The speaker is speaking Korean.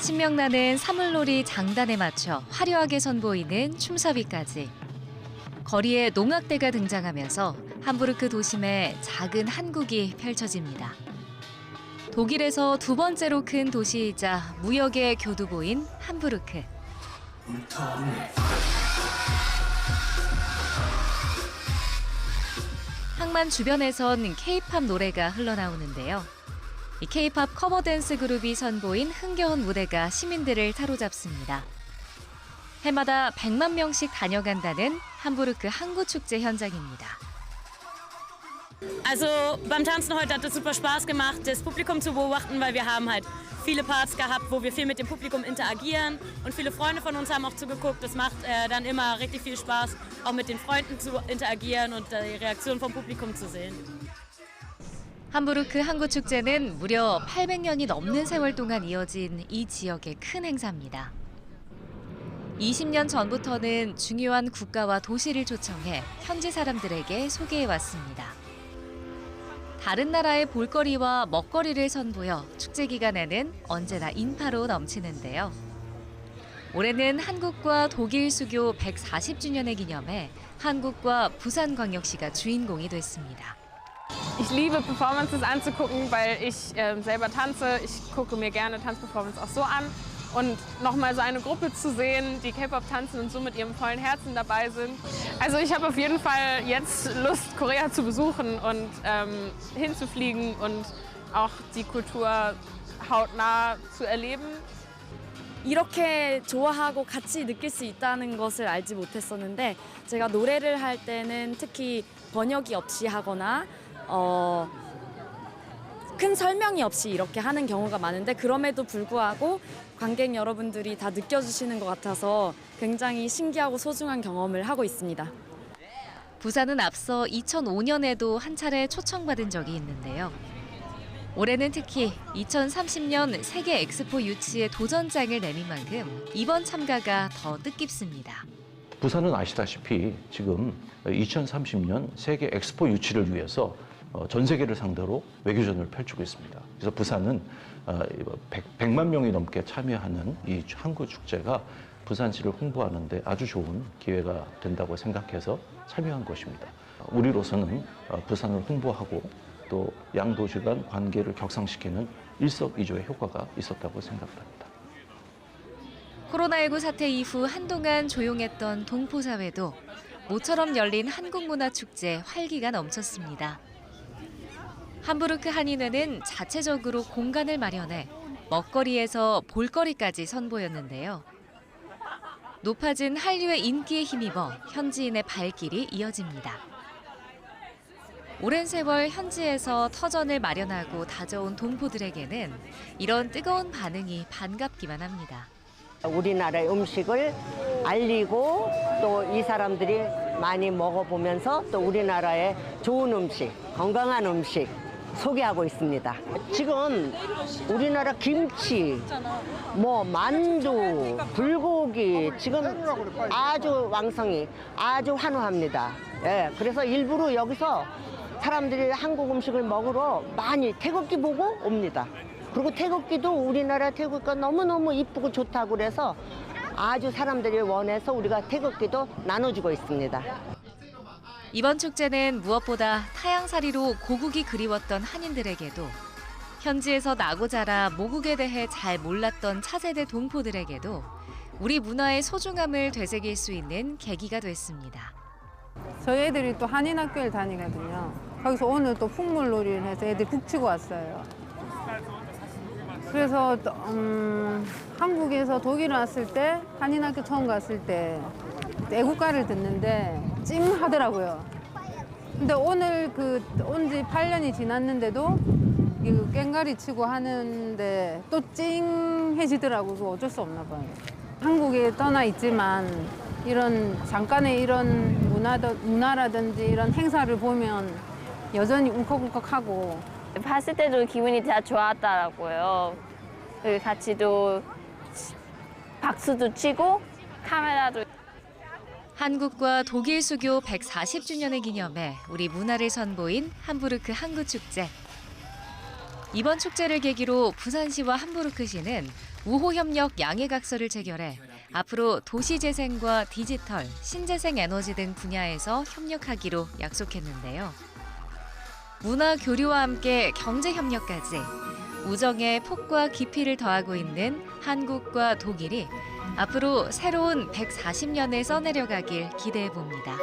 생명나는 사물놀이 장단에 맞춰 화려하게 선보이는 춤사위까지 거리에 농악대가 등장하면서 함부르크 도심에 작은 한국이 펼쳐집니다. 독일에서 두 번째로 큰 도시이자 무역의 교두보인 함부르크. 항만 주변에선 케이팝 노래가 흘러나오는데요. 이 케이팝 커버 댄스 그룹이 선보인 흥겨운 무대가 시민들을 사로잡습니다. 해마다 100만 명씩 다녀간다는 함부르크 항구 축제 현장입니다. Also beim Tanzen heute hat es super Spaß gemacht, das Publikum zu beobachten, weil wir haben halt viele Parts gehabt, wo wir viel mit dem Publikum interagieren und viele Freunde von uns haben auch zugeguckt. Das macht äh, dann immer richtig viel Spaß, auch mit den Freunden zu interagieren und äh, die Reaktion vom Publikum zu sehen. 함부르크 항구 축제는 무려 800년이 넘는 세월 동안 이어진 이 지역의 큰 행사입니다. 20년 전부터는 중요한 국가와 도시를 초청해 현지 사람들에게 소개해 왔습니다. 다른 나라의 볼거리와 먹거리를 선보여 축제 기간에는 언제나 인파로 넘치는데요. 올해는 한국과 독일 수교 140주년을 기념해 한국과 부산광역시가 주인공이 됐습니다. Ich liebe Performances anzugucken, weil ich ähm, selber tanze. Ich gucke mir gerne Tanzperformance auch so an. Und nochmal so eine Gruppe zu sehen, die K-Pop tanzen und so mit ihrem vollen Herzen dabei sind. Also ich habe auf jeden Fall jetzt Lust, Korea zu besuchen und ähm, hinzufliegen und auch die Kultur hautnah zu erleben. 이렇게 좋아하고 같이 느낄 수 있다는 것을 알지 못했었는데 제가 노래를 할 때는 특히 번역이 없이 하거나 어, 큰 설명이 없이 이렇게 하는 경우가 많은데 그럼에도 불구하고 관객 여러분들이 다 느껴주시는 것 같아서 굉장히 신기하고 소중한 경험을 하고 있습니다. 부산은 앞서 2005년에도 한 차례 초청받은 적이 있는데요. 올해는 특히 2030년 세계 엑스포 유치에 도전장을 내민 만큼 이번 참가가 더 뜻깊습니다. 부산은 아시다시피 지금 2030년 세계 엑스포 유치를 위해서 어, 전 세계를 상대로 외교전을 펼치고 있습니다. 그래서 부산은 100, 만 명이 넘게 참여하는 이 항구 축제가 부산시를 홍보하는데 아주 좋은 기회가 된다고 생각해서 참여한 것입니다. 우리로서는 어, 부산을 홍보하고 또 양도시 간 관계를 격상시키는 일석이조의 효과가 있었다고 생각합니다. 코로나19 사태 이후 한동안 조용했던 동포사회도 모처럼 열린 한국문화축제 활기가 넘쳤습니다. 함부르크 한인회는 자체적으로 공간을 마련해 먹거리에서 볼거리까지 선보였는데요. 높아진 한류의 인기에 힘입어 현지인의 발길이 이어집니다. 오랜 세월 현지에서 터전을 마련하고 다져온 동포들에게는 이런 뜨거운 반응이 반갑기만 합니다. 우리나라의 음식을 알리고 또 이 사람들이 많이 먹어보면서 또 우리나라의 좋은 음식, 건강한 음식 소개하고 있습니다. 지금 우리나라 김치, 뭐 만두, 불고기 지금 아주 왕성히 아주 환호합니다. 예, 그래서 일부러 여기서 사람들이 한국 음식을 먹으러 많이 태극기 보고 옵니다. 그리고 태극기도 우리나라 태극기가 너무너무 이쁘고 좋다고 그래서 아주 사람들이 원해서 우리가 태극기도 나눠주고 있습니다. 이번 축제는 무엇보다 타양살이로 고국이 그리웠던 한인들에게도 현지에서 나고 자라 모국에 대해 잘 몰랐던 차세대 동포들에게도 우리 문화의 소중함을 되새길 수 있는 계기가 됐습니다. 저희 애들이 또 한인학교를 다니거든요. 거기서 오늘 또 풍물놀이를 해서 애들 북치고 왔어요. 그래서 또, 음, 한국에서 독일 왔을 때 한인학교 처음 갔을 때 애국가를 듣는데 찜하더라고요. 근데 오늘 그 온 지 8년이 지났는데도 이 꽹가리 치고 하는데 또 찡해지더라고요. 그거 어쩔 수 없나 봐요. 한국에 떠나 있지만 이런 잠깐의 이런 문화도, 문화라든지 이런 행사를 보면 여전히 울컥울컥하고 봤을 때도 기분이 진짜 좋았더라고요. 그 같이 도 박수도 치고 카메라도 한국과 독일 수교 140주년을 기념해 우리 문화를 선보인 함부르크 항구 축제. 이번 축제를 계기로 부산시와 함부르크시는 우호협력 양해각서를 체결해 앞으로 도시재생과 디지털, 신재생 에너지 등 분야에서 협력하기로 약속했는데요. 문화 교류와 함께 경제 협력까지 우정의 폭과 깊이를 더하고 있는 한국과 독일이 앞으로 새로운 140년을 써내려가길 기대해 봅니다.